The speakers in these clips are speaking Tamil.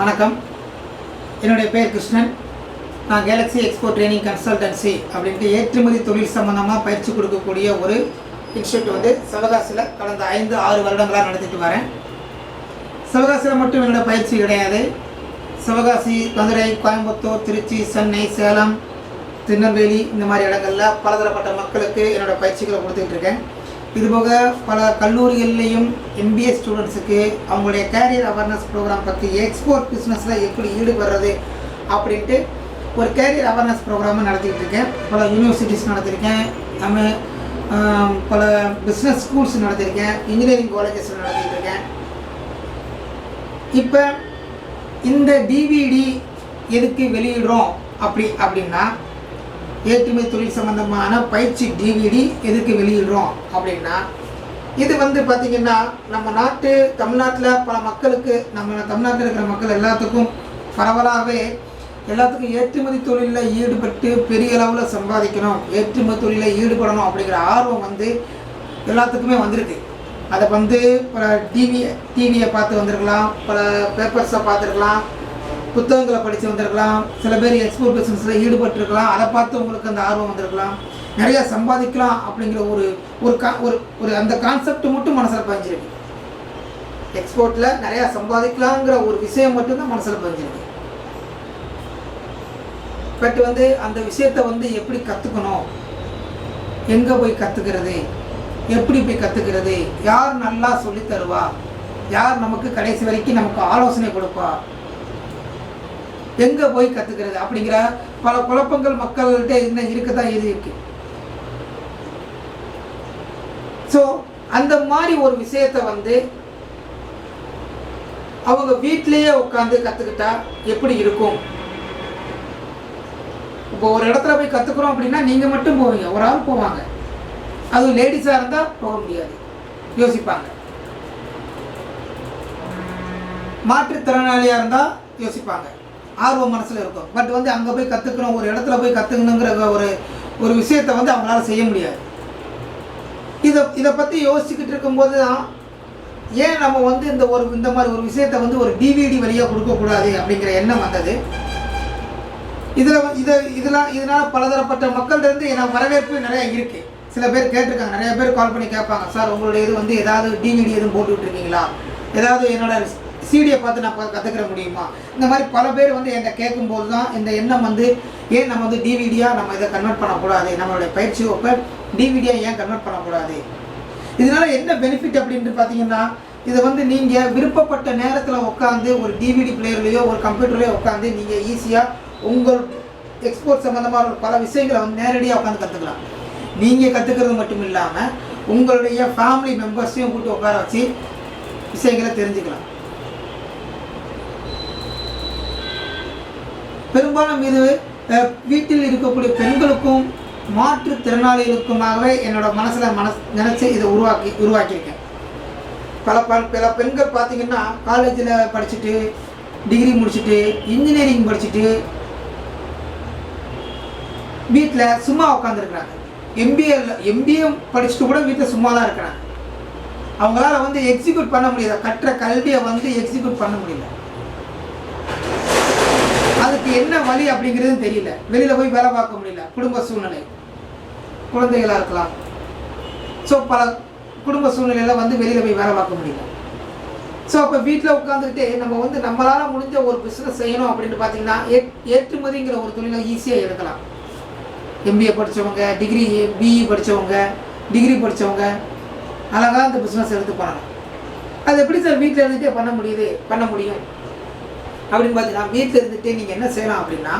வணக்கம். என்னுடைய பெயர் கிருஷ்ணன். நான் கேலக்ஸி எக்ஸ்போ ட்ரைனிங் கன்சல்டன்சி அப்படின்ட்டு ஏற்றுமதி தொழில் சம்மந்தமாக பயிற்சி கொடுக்கக்கூடிய ஒரு இன்ஸ்டியூட் வந்து சிவகாசியில் கடந்த ஐந்து ஆறு வருடங்களாக நடத்திட்டு வரேன். சிவகாசியில் மட்டும் என்னோடய பயிற்சி கிடையாது. சிவகாசி மதுரை கோயம்புத்தூர் திருச்சி சென்னை சேலம் திருநெல்வேலி இந்த மாதிரி இடங்களில் பலதரப்பட்ட மக்களுக்கு என்னோட பயிற்சிகளை கொடுத்துக்கிட்டு இருக்கேன். இதுபோக பல கல்லூரிகள்லேயும் எம்பிஏ ஸ்டூடெண்ட்ஸுக்கு அவங்களுடைய கேரியர் அவேர்னஸ் ப்ரோக்ராம் பற்றி எக்ஸ்போர்ட் பிஸ்னஸில் எப்படி ஈடுபடுறது அப்படின்ட்டு ஒரு கேரியர் அவேர்னஸ் ப்ரோக்ராமும் நடத்திக்கிட்டு இருக்கேன். பல யூனிவர்சிட்டிஸ் நடத்தியிருக்கேன் நம்ம பல பிஸ்னஸ் ஸ்கூல்ஸ் நடத்தியிருக்கேன் இன்ஜினியரிங் காலேஜஸ் நடத்திட்டு இருக்கேன். இப்போ இந்த டிவிடி எதுக்கு வெளியிடுறோம் அப்படி அப்படின்னா ஏற்றுமை தொழில் சம்பந்தமான பயிற்சி டிவிடி எதுக்கு வெளியிடுறோம் அப்படின்னா இது வந்து பார்த்திங்கன்னா நம்ம நாட்டு தமிழ்நாட்டில் பல மக்களுக்கு நம்ம தமிழ்நாட்டில் இருக்கிற மக்கள் எல்லாத்துக்கும் பரவலாகவே எல்லாத்துக்கும் ஏற்றுமதி தொழிலில் ஈடுபட்டு பெரிய அளவில் சம்பாதிக்கணும் ஏற்றுமதி தொழிலில் ஈடுபடணும் அப்படிங்கிற ஆர்வம் வந்து எல்லாத்துக்குமே வந்திருக்கு. அதை வந்து பல டிவி டிவியை பார்த்து வந்திருக்கலாம் பல பேப்பர்ஸை பார்த்துருக்கலாம் புத்தகங்களை படித்து வந்திருக்கலாம். சில பேர் எக்ஸ்போர்ட் பிஸ்னஸில் ஈடுபட்டிருக்கலாம். அதை பார்த்து உங்களுக்கு அந்த ஆர்வம் வந்திருக்கலாம். நிறையா சம்பாதிக்கலாம் அப்படிங்கிற ஒரு ஒரு கா ஒரு ஒரு அந்த கான்செப்ட் மட்டும் மனசில் பதிஞ்சிருக்கு. எக்ஸ்போர்ட்டில் நிறையா சம்பாதிக்கலாங்கிற ஒரு விஷயம் மட்டும்தான் மனசில் பதிஞ்சிருக்கு. பட் வந்து அந்த விஷயத்தை வந்து எப்படி கற்றுக்கணும் எங்கே போய் கற்றுக்கிறது எப்படி போய் கற்றுக்கிறது யார் நல்லா சொல்லி தருவா? யார் நமக்கு கடைசி வரைக்கும் நமக்கு ஆலோசனை கொடுப்பா? எங்கே போய் கற்றுக்கிறது அப்படிங்கிற பல குழப்பங்கள் மக்கள்கிட்ட இன்னும் இருக்க தான் இது இருக்கு. ஸோ அந்த மாதிரி ஒரு விஷயத்தை வந்து அவங்க வீட்லேயே உட்காந்து கற்றுக்கிட்டா எப்படி இருக்கும்? இப்போ ஒரு இடத்துல போய் கற்றுக்குறோம் அப்படின்னா நீங்கள் மட்டும் போவீங்க. ஒரு ஆள் போவாங்க. அதுவும் லேடிஸாக இருந்தால் போக முடியாது. யோசிப்பாங்க. மாற்றுத்திறனாளியாக இருந்தால் யோசிப்பாங்க. ஆர்வம் மனசில் இருக்கும். பட் வந்து அங்கே போய் கற்றுக்கணும் ஒரு இடத்துல போய் கற்றுக்கணுங்கிற ஒரு ஒரு விஷயத்தை வந்து அவங்களால செய்ய முடியாது. இதை இதை பற்றி யோசிச்சுக்கிட்டு இருக்கும்போது தான் ஏன் நம்ம வந்து இந்த ஒரு இந்த மாதிரி ஒரு விஷயத்தை வந்து ஒரு டிவிடி வழியாக கொடுக்கக்கூடாது அப்படிங்கிற எண்ணம் வந்தது. இதில் இதை இதெல்லாம் இதனால் பலதரப்பட்ட மக்கள்கிட்டருந்து எனக்கு வரவேற்பு நிறையா இருக்குது சில பேர் கேட்டிருக்காங்க நிறைய பேர் கால் பண்ணி கேட்பாங்க சார் உங்களுடைய இது வந்து ஏதாவது டிவிடி எதுவும் போட்டு விட்ருக்கீங்களா ஏதாவது என்னோட சிடியை பார்த்து நான் கற்றுக்கிற முடியுமா? இந்த மாதிரி பல பேர் வந்து என்னை கேட்கும்போது தான் இந்த எண்ணம் வந்து ஏன் நம்ம வந்து டிவிடியாக நம்ம இதை கன்வெர்ட் பண்ணக்கூடாது? நம்மளுடைய பயிற்சி வகுப்பை டிவிடியாக ஏன் கன்வெர்ட் பண்ணக்கூடாது? இதனால் என்ன பெனிஃபிட் அப்படின்ட்டு பார்த்தீங்கன்னா இதை வந்து நீங்கள் விருப்பப்பட்ட நேரத்தில் உட்காந்து ஒரு டிவிடி பிளேயர்லேயோ ஒரு கம்ப்யூட்டர்லேயோ உட்காந்து நீங்கள் ஈஸியாக உங்கள் எக்ஸ்போர்ட் சம்மந்தமான பல விஷயங்களை வந்து நேரடியாக உட்காந்து கற்றுக்கலாம் நீங்கள் கற்றுக்கிறது மட்டும் இல்லாமல் உங்களுடைய ஃபேமிலி மெம்பர்ஸையும் கூப்பிட்டு உட்கார வச்சு விஷயங்களை தெரிஞ்சுக்கலாம். பெரும்பாலும் இது வீட்டில் இருக்கக்கூடிய பெண்களுக்கும் மாற்றுத்திறனாளிகளுக்குமாகவே என்னோட மனசில் மனஸ் நினச்சி இதை உருவாக்கி உருவாக்கியிருக்கேன். பல ப பல பெண்கள் பார்த்திங்கன்னா காலேஜில் படிச்சுட்டு டிகிரி முடிச்சுட்டு இன்ஜினியரிங் படிச்சுட்டு வீட்டில் சும்மா உட்காந்துருக்குறாங்க எம்பிஏ எம்பிஏ படிச்சுட்டு கூட வீட்டில் சும்மா தான் இருக்கிறாங்க. அவங்களால வந்து எக்ஸிக்யூட் பண்ண முடியல. கட்டுற கல்வியை வந்து எக்ஸிக்யூட் பண்ண முடியல. அதுக்கு என்ன வழி அப்படிங்கிறது தெரியல. வெளியில் போய் வேலை பார்க்க முடியல. குடும்ப சூழ்நிலை. குழந்தைகளாக இருக்கலாம். ஸோ பல குடும்ப சூழ்நிலையில் வந்து வெளியில் போய் வேலை பார்க்க முடியல. ஸோ அப்போ வீட்டில் உட்காந்துக்கிட்டு நம்ம வந்து நம்மளால் முடிஞ்ச ஒரு பிஸ்னஸ் செய்யணும் அப்படின்ட்டு பார்த்தீங்கன்னா ஏ- ஏற்றுமதிங்கிற ஒரு தொழிலை ஈஸியாக எடுக்கலாம். எம்பிஏ படித்தவங்க டிகிரி பிஇ படித்தவங்க டிகிரி படித்தவங்க அழகாக இந்த பிஸ்னஸ் எடுத்து பண்ணலாம் அது எப்படி சார் வீட்டில் இருந்துகிட்டே பண்ண முடியுது பண்ண முடியும்? அப்படின்னு பார்த்தீங்கன்னா வீட்டில் இருந்துகிட்டே நீங்கள் என்ன செய்யலாம் அப்படின்னா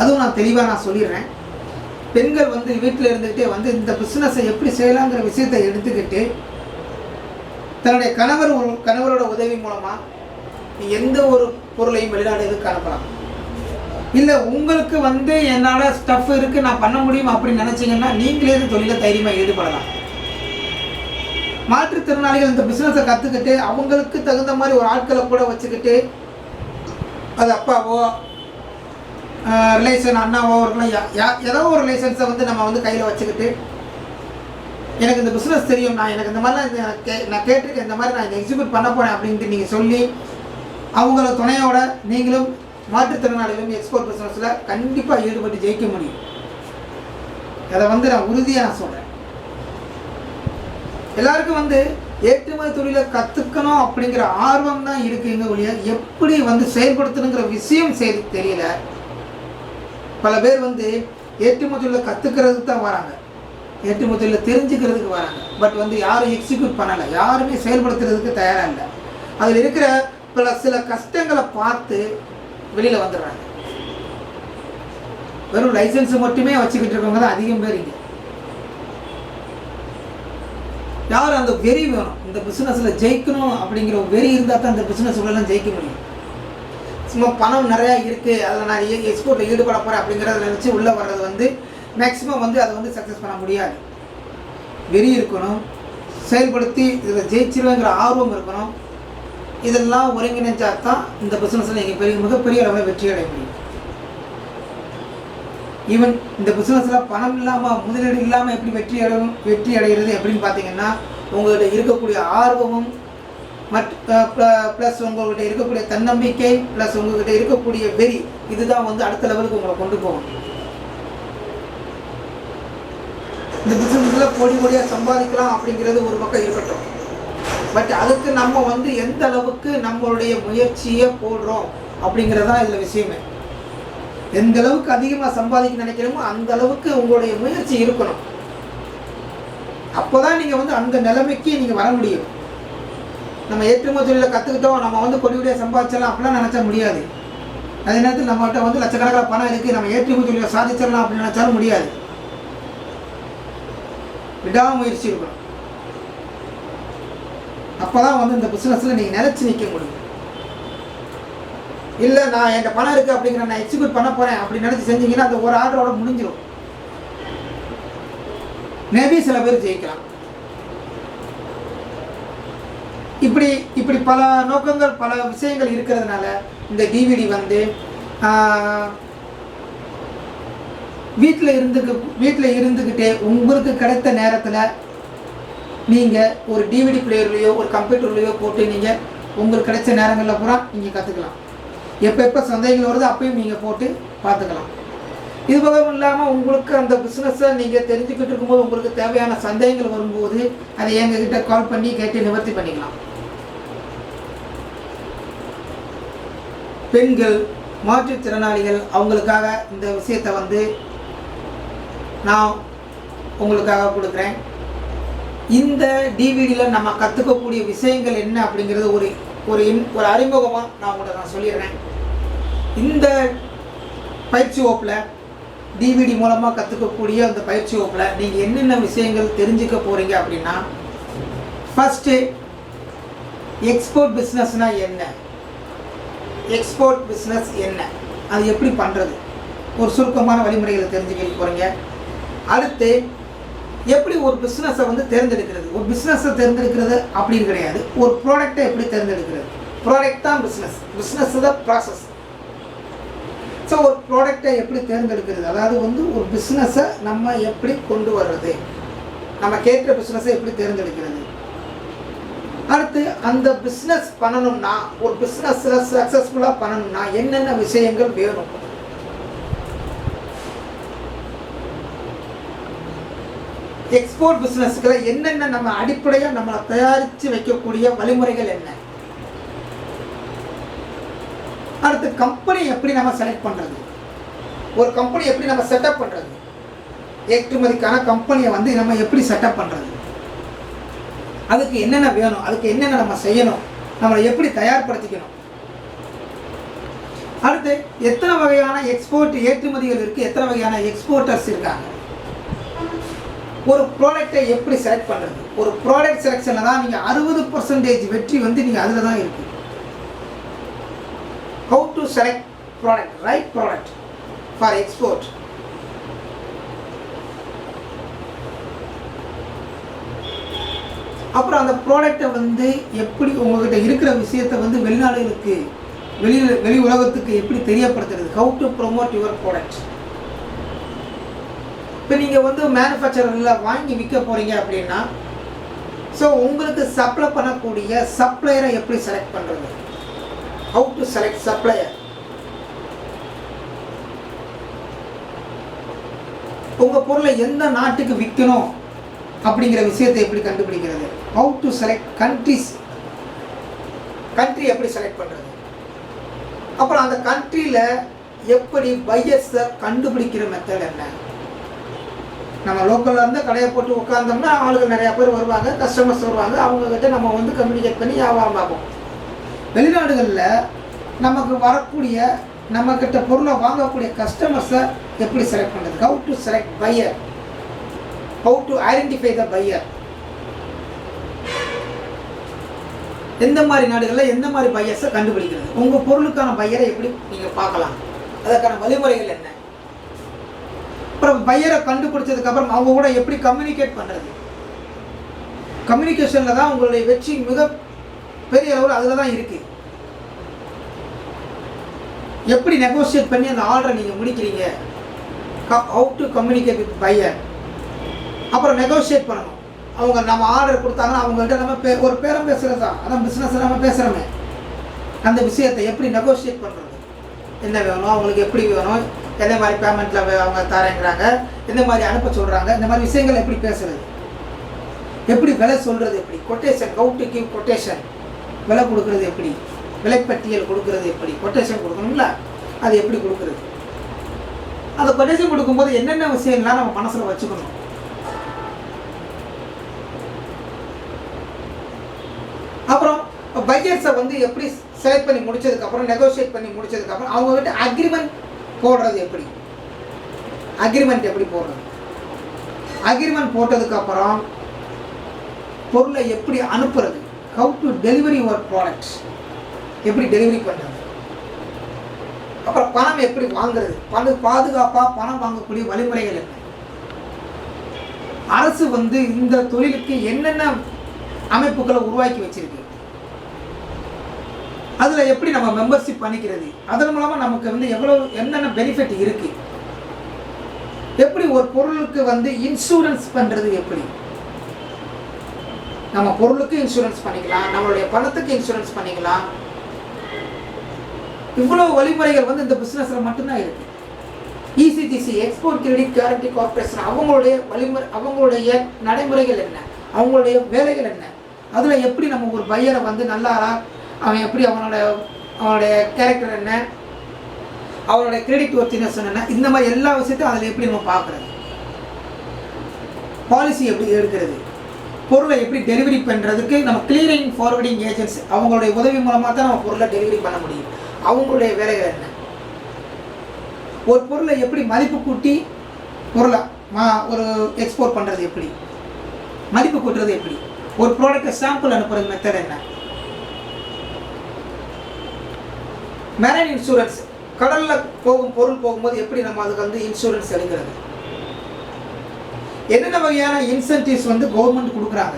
அதுவும் நான் தெளிவாக நான் சொல்லிடுறேன். பெண்கள் வந்து வீட்டில் இருந்துக்கிட்டே வந்து இந்த பிஸ்னஸை எப்படி செய்யலாங்கிற விஷயத்தை எடுத்துக்கிட்டு தன்னுடைய கணவர் கணவரோட உதவி மூலமாக நீ எந்த ஒரு பொருளையும் வெளிநாடு எதுக்கு அனுப்பலாம். இல்லை உங்களுக்கு வந்து என்னால் ஸ்டஃப் இருக்குது நான் பண்ண முடியும் அப்படின்னு நினச்சிங்கன்னா நீங்களே இந்த தொழிலை தைரியமாக ஈடுபடலாம். மாற்றுத்திறனாளிகள் இந்த பிஸ்னஸை கற்றுக்கிட்டு அவங்களுக்கு தகுந்த மாதிரி ஒரு ஆட்களை கூட வச்சுக்கிட்டு அது அப்பாவோ ரிலேஷன் அண்ணாவோ இருக்கலாம் யா- யா- ஏதோ ஒரு ரிலேஷன்ஸை வந்து நம்ம வந்து கையில் வச்சுக்கிட்டு எனக்கு இந்த பிஸ்னஸ் தெரியும் நான் எனக்கு இந்த மாதிரிலாம் கே நான் கேட்டிருக்கேன் இந்த மாதிரி நான் இதை எக்ஸிக்யூட் பண்ண போகிறேன் அப்படின்ட்டு நீங்கள் சொல்லி அவங்கள துணையோட நீங்களும் மாற்றுத்திறனாளிகளும் எக்ஸ்போர்ட் பிஸ்னஸில் கண்டிப்பாக ஈடுபட்டு ஜெயிக்க முடியும். அதை வந்து நான் உறுதியாக நான் சொல்கிறேன் எல்லாருக்கும் வந்து ஏற்றுமதி தொழிலை கற்றுக்கணும் அப்படிங்கிற ஆர்வம் தான் இருக்குங்க ஒழிய. எப்படி வந்து செயல்படுத்தணுங்கிற விஷயம் செய்து தெரியல. பல பேர் வந்து ஏற்றுமதி தொழிலை கற்றுக்கிறதுக்கு தான் வராங்க. ஏற்றுமதி தொழிலை தெரிஞ்சுக்கிறதுக்கு வராங்க. பட் வந்து யாரும் எக்ஸிக்யூட் பண்ணலை. யாருமே செயல்படுத்துறதுக்கு தயாராக இல்லை. அதில் இருக்கிற பல சில கஷ்டங்களை பார்த்து வெளியில் வந்துடுறாங்க. வெறும் லைசன்ஸ் மட்டுமே வச்சுக்கிட்டு இருக்கவங்க தான் அதிகம் பேர் இங்கே. யார் அந்த வெறி வேணும்? இந்த பிஸ்னஸில் ஜெயிக்கணும் அப்படிங்கிற ஒரு வெறி இருந்தால் தான் இந்த பிஸ்னஸ் உள்ளெல்லாம் ஜெயிக்க முடியும். சும்மா பணம் நிறையா இருக்குது அதில் நான் எக்ஸ்போர்ட்டில் ஈடுபட போகிறேன் அப்படிங்கிறத நினச்சி உள்ளே வர்றது வந்து மேக்ஸிமம் வந்து அதை வந்து சக்ஸஸ் பண்ண முடியாது. வெறி இருக்கணும். செயல்படுத்தி இதில் ஜெயிச்சிருவேங்கிற ஆர்வம் இருக்கணும். இதெல்லாம் ஒருங்கிணைச்சா தான் இந்த பிஸ்னஸில் நீங்கள் பெரிய மிகப்பெரிய அளவில் வெற்றி அடைய முடியும். ஈவன் இந்த பிஸ்னஸில் பணம் இல்லாமல் முதலீடு இல்லாமல் எப்படி வெற்றி அடையும் வெற்றி அடைகிறது எப்படின்னு பார்த்தீங்கன்னா உங்கள்கிட்ட இருக்கக்கூடிய ஆர்வமும் மட் ப்ளஸ் உங்கள்கிட்ட இருக்கக்கூடிய தன்னம்பிக்கை ப்ளஸ் உங்கள்கிட்ட இருக்கக்கூடிய வெறி இதுதான் வந்து அடுத்த லெவலுக்கு உங்களை கொண்டு போகும். இந்த பிஸ்னஸில் கோடி கோடியாக சம்பாதிக்கலாம் அப்படிங்கிறது ஒரு பக்கம் இருக்கட்டும். பட் அதுக்கு நம்ம வந்து எந்த அளவுக்கு நம்மளுடைய முயற்சியை போடுறோம் அப்படிங்கிறது தான் இதில் விஷயமே. எந்த அளவுக்கு அதிகமாக சம்பாதிக்க நினைக்கிறோமோ அந்த அளவுக்கு உங்களுடைய முயற்சி இருக்கணும். அப்போ தான் நீங்கள் வந்து அந்த நிலைமைக்கு நீங்கள் வர முடியும். நம்ம ஏற்றுமதி தொழிலில் கற்றுக்கிட்டோம் நம்ம வந்து கொடியுடைய சம்பாதிச்சிடலாம் அப்படிலாம் நினச்சா முடியாது. அதே நேரத்தில் நம்மகிட்ட வந்து லட்சக்கணக்கான பணம் இருக்குது நம்ம ஏற்றுமதி தொழிலை சாதிச்சிடலாம் அப்படின்னு நினச்சாலும் முடியாது. விடாமுயற்சி இருக்கணும். அப்போ தான் வந்து இந்த பிஸ்னஸில் நீங்கள் நிலச்சி நிற்க முடியும். இல்லை நான் என்கிட்ட பணம் இருக்குது அப்படிங்கிற நான் எக்ஸிக்யூட் பண்ண போகிறேன் அப்படி நினச்சி செஞ்சீங்கன்னா அந்த ஒரு ஆர்டரோட முடிஞ்சிடும் மேபி சில பேர் ஜெயிக்கலாம். இப்படி இப்படி பல நோக்கங்கள் பல விஷயங்கள் இருக்கிறதுனால இந்த டிவிடி வந்து வீட்டில் இருந்துக்கு வீட்டில் இருந்துக்கிட்டே உங்களுக்கு கிடைத்த நேரத்தில் நீங்கள் ஒரு டிவிடி பிளேயர்லேயோ ஒரு கம்ப்யூட்டர்லையோ போட்டு நீங்கள் உங்களுக்கு கிடைச்ச நேரங்களில் பூரா நீங்கள் கற்றுக்கலாம் எப்போ எப்போ சந்தேகங்கள் வருது அப்பயும் நீங்கள் போட்டு பார்த்துக்கலாம். இது போக இல்லாமல் உங்களுக்கு அந்த பிஸ்னஸை நீங்கள் தெரிஞ்சுக்கிட்டு இருக்கும்போது உங்களுக்கு தேவையான சந்தேகங்கள் வரும்போது அதை எங்ககிட்ட கால் பண்ணி கேட்டு நிவர்த்தி பண்ணிக்கலாம். பெண்கள் மாற்றுத்திறனாளிகள் அவங்களுக்காக இந்த விஷயத்தை வந்து நான் உங்களுக்காக கொடுக்குறேன். இந்த டிவிடியில் நம்ம கற்றுக்கக்கூடிய விஷயங்கள் என்ன அப்படிங்கிறது ஒரு ஒரு இன் ஒரு அறிமுகமாக நான் உங்கள்கிட்ட நான் சொல்லிடுறேன். இந்த பயிற்சி வகுப்பில் டிவிடி மூலமாக கற்றுக்கக்கூடிய அந்த பயிற்சி வகுப்பில் நீங்கள் என்னென்ன விஷயங்கள் தெரிஞ்சுக்க போகிறீங்க அப்படின்னா ஃபஸ்ட்டு எக்ஸ்போர்ட் பிஸ்னஸ்னால் என்ன? எக்ஸ்போர்ட் பிஸ்னஸ் என்ன? அது எப்படி பண்ணுறது ஒரு சுருக்கமான வழிமுறைகளை தெரிஞ்சுக்க போகிறீங்க அடுத்து எப்படி ஒரு பிஸ்னஸை வந்து தேர்ந்தெடுக்கிறது? ஒரு பிஸ்னஸை தேர்ந்தெடுக்கிறது அப்படின்னு கிடையாது. ஒரு ப்ராடக்டை எப்படி தேர்ந்தெடுக்கிறது? ப்ராடக்ட் தான் பிஸ்னஸ் பிஸ்னஸ் தான் ப்ராசஸ் ஸோ ஒரு ப்ராடக்டை எப்படி தேர்ந்தெடுக்கிறது? அதாவது வந்து ஒரு பிஸ்னஸை நம்ம எப்படி கொண்டு வர்றது? நம்ம கேட்குற பிஸ்னஸை எப்படி தேர்ந்தெடுக்கிறது? அடுத்து அந்த பிஸ்னஸ் பண்ணணும்னா ஒரு பிஸ்னஸில் சக்ஸஸ்ஃபுல்லாக பண்ணணும்னா என்னென்ன விஷயங்கள் வேணும்? எக்ஸ்போர்ட் பிஸ்னஸ்க்கு என்னென்ன நம்ம அடிப்படையாக நம்மளை தயாரித்து வைக்கக்கூடிய வழிமுறைகள் என்ன? அடுத்து கம்பெனி எப்படி நம்ம செலக்ட் பண்ணுறது ஒரு கம்பெனி எப்படி நம்ம செட்டப் பண்ணுறது ஏற்றுமதிக்கான கம்பெனியை வந்து நம்ம எப்படி செட்டப் பண்ணுறது அதுக்கு என்னென்ன வேணும்? அதுக்கு என்னென்ன நம்ம செய்யணும்? நம்மளை எப்படி தயார்படுத்திக்கணும்? அடுத்து எத்தனை வகையான எக்ஸ்போர்ட் ஏற்றுமதிகள் இருக்குது எத்தனை வகையான எக்ஸ்போர்ட்டர்ஸ் இருக்காங்க? ஒரு ப்ராடக்டை எப்படி செலக்ட் பண்ணுறது ஒரு ப்ராடக்ட் செலெக்ஷனில் தான் நீங்கள் அறுபது பர்சன்டேஜ் வெற்றி வந்து நீங்கள் அதில் தான் இருக்குது how to select product right product for export அப்புறம் அந்த ப்ராடக்டை வந்து எப்படி உங்கள்கிட்ட இருக்கிற விஷயத்தை வந்து வெளிநாடுகளுக்கு வெளியில் வெளி உலகத்துக்கு எப்படி தெரியப்படுத்துறது? How to promote your product இப்போ நீங்கள் வந்து மேனுஃபேக்சரில் வாங்கி விற்க போகிறீங்க அப்படின்னா ஸோ உங்களுக்கு சப்ளை பண்ணக்கூடிய சப்ளையரை எப்படி செலக்ட் பண்ணுறது how டு select supplier. உங்கள் பொருளை எந்த நாட்டுக்கு விற்கணும் அப்படிங்கிற விஷயத்தை எப்படி கண்டுபிடிக்கிறது? How to select countries country எப்படி செலக்ட் பண்ணுறது அப்புறம் அந்த கண்ட்ரியில் எப்படி பையஸை கண்டுபிடிக்கிற மெத்தட் என்ன? நம்ம லோக்கலில் இருந்து கடையை போட்டு உட்காந்தோம்னா ஆளுங்க நிறையா பேர் வருவாங்க கஸ்டமர்ஸ் வருவாங்க அவங்கக்கிட்ட நம்ம வந்து கம்யூனிகேட் பண்ணி வியாபாரம் பார்ப்போம். வெளிநாடுகளில் நமக்கு வரக்கூடிய நம்மக்கிட்ட பொருளை வாங்கக்கூடிய கஸ்டமர்ஸை எப்படி செலக்ட் பண்ணுறது how to select buyer how to identify the buyer எந்த மாதிரி நாடுகளில் எந்த மாதிரி பையர்ஸை கண்டுபிடிக்கிறது? உங்கள் பொருளுக்கான பையரை எப்படி நீங்கள் பார்க்கலாம்? அதற்கான வழிமுறைகள் என்ன? அப்புறம் பையரை கண்டுபிடிச்சதுக்கப்புறம் அவங்க கூட எப்படி கம்யூனிகேட் பண்ணுறது கம்யூனிகேஷனில் தான் உங்களுடைய வெற்றி மிக பெரிய அளவில் அதில் தான் இருக்குது எப்படி நெகோசியேட் பண்ணி அந்த ஆர்டரை நீங்கள் முடிக்கிறீங்க? How to communicate with buyer அப்புறம் நெகோசியேட் பண்ணணும். அவங்க நம்ம ஆர்டர் கொடுத்தாங்கன்னா அவங்கள்ட்ட நம்ம பே ஒரு பேரம் பேசுகிறது தான். அதான் பிஸ்னஸ் நம்ம பேசுகிறோமே அந்த விஷயத்தை எப்படி நெகோசியேட் பண்ணுறது என்ன வேணும்? அவங்களுக்கு எப்படி வேணும்? எந்த மாதிரி பேமெண்ட்டில் அவங்க தரேங்கிறாங்க. எந்த மாதிரி அனுப்ப சொல்கிறாங்க இந்த மாதிரி விஷயங்கள் எப்படி பேசுறது? எப்படி விலை சொல்கிறது எப்படி? Quotation how to give quotation விலை கொடுக்குறது எப்படி? விலைப்பட்டியல் கொடுக்குறது எப்படி? கொட்டேஷன் கொடுக்கணும்ல? அது எப்படி கொடுக்குறது? அந்த கொட்டேஷன் கொடுக்கும்போது என்னென்ன விஷயங்கள்லாம் நம்ம மனசில் வச்சுக்கணும்? அப்புறம் பையர்ஸை வந்து எப்படி செலக்ட் பண்ணி முடிச்சதுக்கப்புறம் நெகோஷியேட் பண்ணி முடிச்சதுக்கப்புறம் அவங்ககிட்ட அக்ரிமெண்ட் போடுறது எப்படி? அக்ரிமெண்ட் எப்படி போடுறது? அக்ரிமெண்ட் போட்டதுக்கப்புறம் பொருளை எப்படி அனுப்புறது? How to delivery your products எப்படி டெலிவரி பண்ணுறது அப்புறம் பணம் எப்படி வாங்குறது? பண பாதுகாப்பாக பணம் வாங்கக்கூடிய வழிமுறைகள் என்ன? அரசு வந்து இந்த தொழிலுக்கு என்னென்ன அமைப்புகளை உருவாக்கி வச்சிருக்கு? அதில் எப்படி நம்ம மெம்பர்ஷிப் பண்ணிக்கிறது? அதன் மூலமாக நமக்கு வந்து எவ்வளோ என்னென்ன பெனிஃபிட் இருக்குது எப்படி ஒரு பொருளுக்கு வந்து இன்சூரன்ஸ் பண்ணுறது எப்படி? நம்ம பொருளுக்கு இன்சூரன்ஸ் பண்ணிக்கலாம் நம்மளுடைய பணத்துக்கு இன்சூரன்ஸ் பண்ணிக்கலாம். இவ்வளோ வழிமுறைகள் வந்து இந்த பிஸ்னஸில் மட்டும்தான் இருக்கு. ECGC Export Credit Guarantee Corporation அவங்களுடைய வழிமுறை அவங்களுடைய நடைமுறைகள் என்ன? அவங்களுடைய வேலைகள் என்ன? அதில் எப்படி நம்ம ஒரு பையரை வந்து நல்லாரா அவன் எப்படி அவனோட அவனுடைய கேரக்டர் என்ன? அவனுடைய கிரெடிட் ஒர்த்தினஸ் என்ன? இந்த மாதிரி எல்லா விஷயத்தையும் அதில் எப்படி நம்ம பார்க்குறது? பாலிசி எப்படி எடுக்கிறது? பொருளை எப்படி டெலிவரி பண்ணுறதுக்கு நம்ம கிளியரிங் ஃபார்வர்டிங் ஏஜென்சி அவங்களுடைய உதவி மூலமாக தான் நம்ம பொருளை டெலிவரி பண்ண முடியும். அவங்களுடைய வேலைகள் என்ன? ஒரு பொருளை எப்படி மதிப்பு கூட்டி பொருளை மா ஒரு எக்ஸ்போர்ட் பண்ணுறது எப்படி? மதிப்பு கூட்டுறது எப்படி? ஒரு ப்ராடக்ட்டை சாம்பிள் அனுப்புறது மெத்தட் என்ன? மெரைன் இன்சூரன்ஸ் கடலில் போகும் பொருள் போகும்போது எப்படி நம்ம அதுக்கு வந்து இன்சூரன்ஸ் எடுக்கிறது? என்னென்ன வகையான இன்சென்டிவ்ஸ் வந்து கவர்மெண்ட் கொடுக்குறாங்க?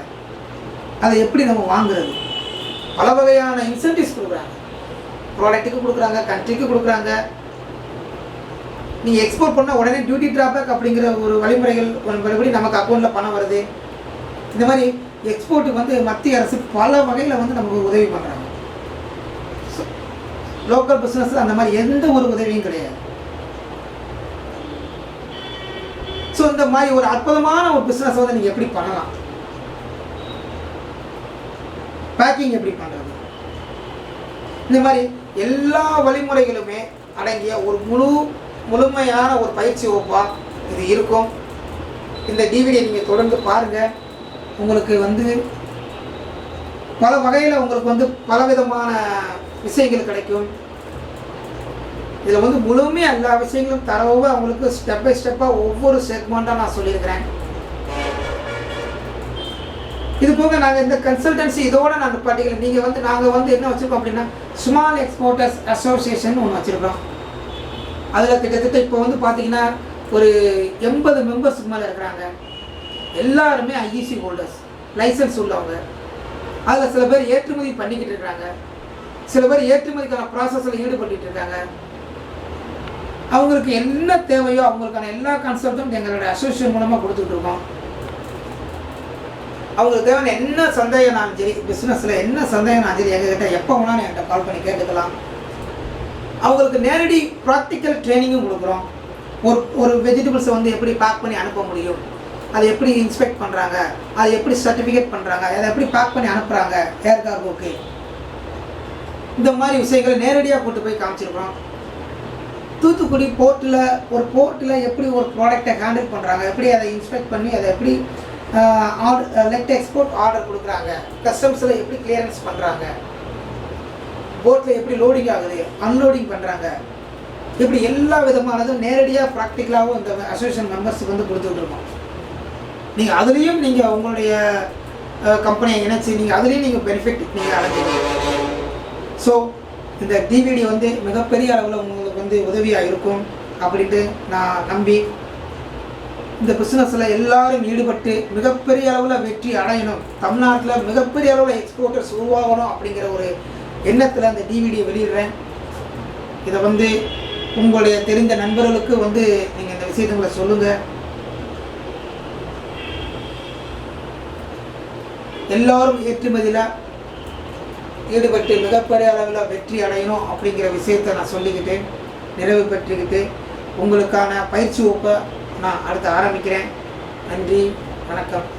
அதை எப்படி நம்ம வாங்குறது? பல வகையான இன்சென்டிவ்ஸ் கொடுக்குறாங்க. ப்ராடக்ட்டுக்கு கொடுக்குறாங்க கண்ட்ரிக்கு கொடுக்குறாங்க. நீங்கள் எக்ஸ்போர்ட் பண்ணால் உடனே டியூட்டி ட்ராபேக் அப்படிங்கிற ஒரு வழிமுறைகள் மறுபடி நமக்கு அக்கௌண்ட்டில் பணம் வருது. இந்த மாதிரி எக்ஸ்போர்ட்டுக்கு வந்து மத்திய அரசு பல வகையில் வந்து நமக்கு உதவி பண்ணுறாங்க லோக்கல் பிஸ்னஸ் அந்த மாதிரி எந்த ஒரு உதவியும் கிடையாது. ஸோ இந்த மாதிரி ஒரு அற்புதமான ஒரு பிஸ்னஸ் வந்து நீங்கள் எப்படி பண்ணலாம்? பேக்கிங் எப்படி பண்ணுறது இந்த மாதிரி எல்லா வழிமுறைகளுமே அடங்கிய ஒரு முழு முழுமையான ஒரு பயிற்சி வகுப்பாக இது இருக்கும். இந்த டிவிடியை நீங்கள் தொடர்ந்து பாருங்கள் உங்களுக்கு வந்து பல வகையில் உங்களுக்கு வந்து பலவிதமான விஷயங்கள் கிடைக்கும். இதில் வந்து முழுமையாக எல்லா விஷயங்களும் தரவாக அவங்களுக்கு ஸ்டெப் பை ஸ்டெப்பாக ஒவ்வொரு செக்மெண்ட்டாக நான் சொல்லியிருக்கிறேன். இது போக நாங்கள் இந்த கன்சல்டன்சி இதோட நாங்கள் பாட்டிக்கல நீங்கள் வந்து நாங்கள் வந்து என்ன வச்சுருக்கோம் அப்படின்னா ஸ்மால் எக்ஸ்போர்ட்டர்ஸ் அசோசியேஷன் ஒன்று வச்சுருக்கோம். அதில் கிட்டத்தட்ட இப்போ வந்து பார்த்தீங்கன்னா ஒரு எண்பது மெம்பர்ஸுக்கு மேலே இருக்கிறாங்க. எல்லாருமே ஐஇசி ஹோல்டர்ஸ் லைசன்ஸ் உள்ளவங்க. அதில் சில பேர் ஏற்றுமதி பண்ணிக்கிட்டு இருக்காங்க. சில பேர் ஏற்றுமதிக்கான ப்ராசஸில் ஈடுபட்டு இருக்காங்க. அவங்களுக்கு என்ன தேவையோ அவங்களுக்கான எல்லா கன்சல்ட்டும் எங்களுடைய அசோசியேஷன் மூலமாக கொடுத்துட்டு இருக்கோம். அவங்களுக்கு தேவையான என்ன சந்தேகம்னாலும் சரி பிஸ்னஸில் என்ன சந்தேகம்னாலும் சரி எங்ககிட்ட எப்போ வேணாலும் என்கிட்ட கால் பண்ணி கேட்டுக்கலாம். அவங்களுக்கு நேரடி ப்ராக்டிக்கல் ட்ரைனிங்கும் கொடுக்குறோம். ஒரு ஒரு வெஜிடபிள்ஸை வந்து எப்படி பேக் பண்ணி அனுப்ப முடியும்? அதை எப்படி இன்ஸ்பெக்ட் பண்ணுறாங்க அதை எப்படி சர்டிஃபிகேட் பண்ணுறாங்க அதை எப்படி பேக் பண்ணி அனுப்புகிறாங்க ஏர் கார்கோக்கு இந்த மாதிரி விஷயங்களை நேரடியாக கூட்டு போய் காமிச்சிருக்கிறோம். தூத்துக்குடி போர்ட்டில் ஒரு போர்ட்டில் எப்படி ஒரு ப்ராடக்டை ஹேண்டில் பண்ணுறாங்க எப்படி அதை இன்ஸ்பெக்ட் பண்ணி அதை எப்படி ஆர்டர் லெட் எக்ஸ்போர்ட் ஆர்டர் கொடுக்குறாங்க கஸ்டம்ஸில் எப்படி கிளியரன்ஸ் பண்ணுறாங்க போட்டில் எப்படி லோடிங் ஆகுது அன்லோடிங் பண்ணுறாங்க இப்படி எல்லா விதமானதும் நேரடியாக ப்ராக்டிக்கலாகவும் இந்த அசோசியேஷன் மெம்பர்ஸுக்கு வந்து கொடுத்துட்ருக்கோம் நீங்கள் அதுலேயும் நீங்கள் உங்களுடைய கம்பெனியை இணைச்சி நீங்கள் அதுலேயும் நீங்கள் பெனிஃபிட் நீங்கள் அடைஞ்சிக்கணும் ஸோ இந்த டிவிடி வந்து மிகப்பெரிய அளவில் உங்கள் வந்து உதவியாக இருக்கும் அப்படின்ட்டு நான் நம்பி இந்த பிஸ்னஸில் எல்லாரும் ஈடுபட்டு மிகப்பெரிய அளவில் வெற்றி அடையணும். தமிழ்நாட்டில் மிகப்பெரிய அளவில் எக்ஸ்போர்ட்டர்ஸ் உருவாகணும் அப்படிங்கிற ஒரு எண்ணத்தில் அந்த டிவிடியை வெளியிடுறேன். இதை வந்து உங்களுடைய தெரிந்த நண்பர்களுக்கு வந்து நீங்கள் இந்த விஷயங்களை சொல்லுங்கள் எல்லோரும் ஏற்றுமதியில் ஈடுபட்டு மிகப்பெரிய அளவில் வெற்றி அடையணும் அப்படிங்கிற விஷயத்தை நான் சொல்லிக்கிட்டேன். நிறைவு பெற்றுக்கிட்டு உங்களுக்கான பயிற்சி வகுப்பை நான் அடுத்து ஆரம்பிக்கிறேன். நன்றி வணக்கம்.